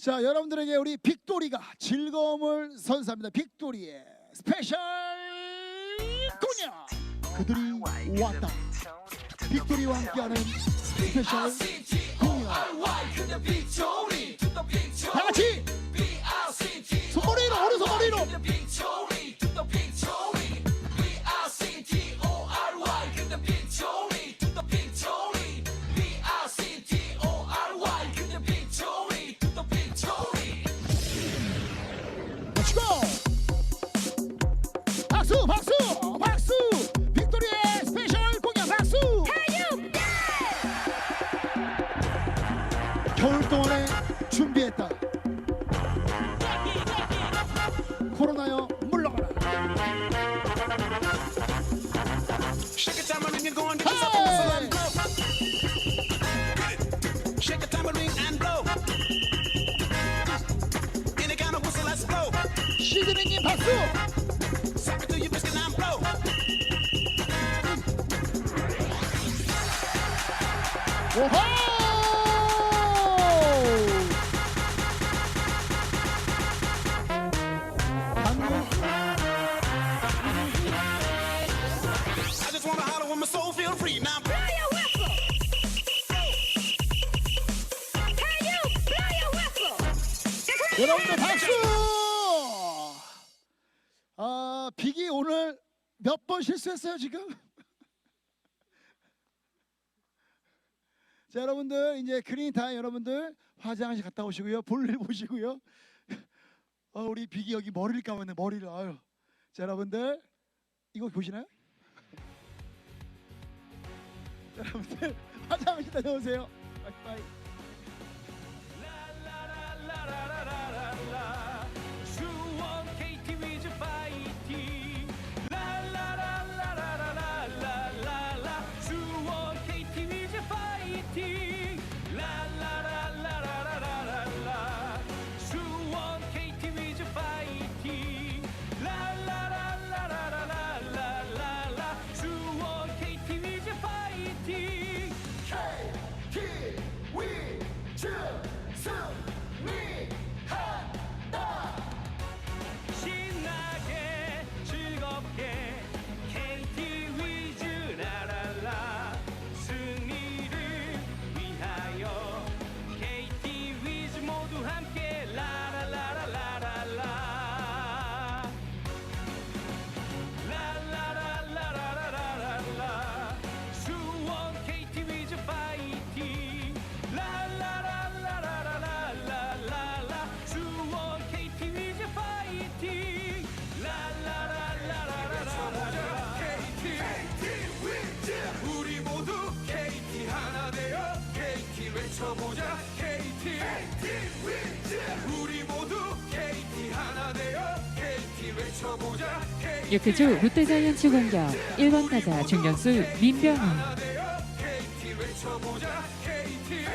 자, 여러분들에게 우리 빅토리가 즐거움을 선사합니다. 빅토리의 스페셜 공연. 그들이 왔다. 빅토리와 함께하는 스페셜 공연. 다 같이 Go! 박수 박수 박수. 빅토리의 스페셜 공연 박수. 겨울 동안에 준비했다. 코로나여 선배님 박수! 오호! 여러분들 박수! 아 빅이 오늘 몇 번 실수했어요 지금? 자 여러분들 이제 그린 타임 여러분들 화장실 갔다 오시고요. 볼일 보시고요. 어, 우리 빅이 여기 머리를 감았네 머리를. 아유. 자 여러분들 이거 보시나요? 자, 여러분들 화장실 다녀오세요. 바이바이 외쳐보자. KT 우리 모두 KT 하나 되어 KT 외쳐보자. KT 6회초 롯데자이언츠 공격. 1번 타자 중견수 되어 KT 외쳐보자. KT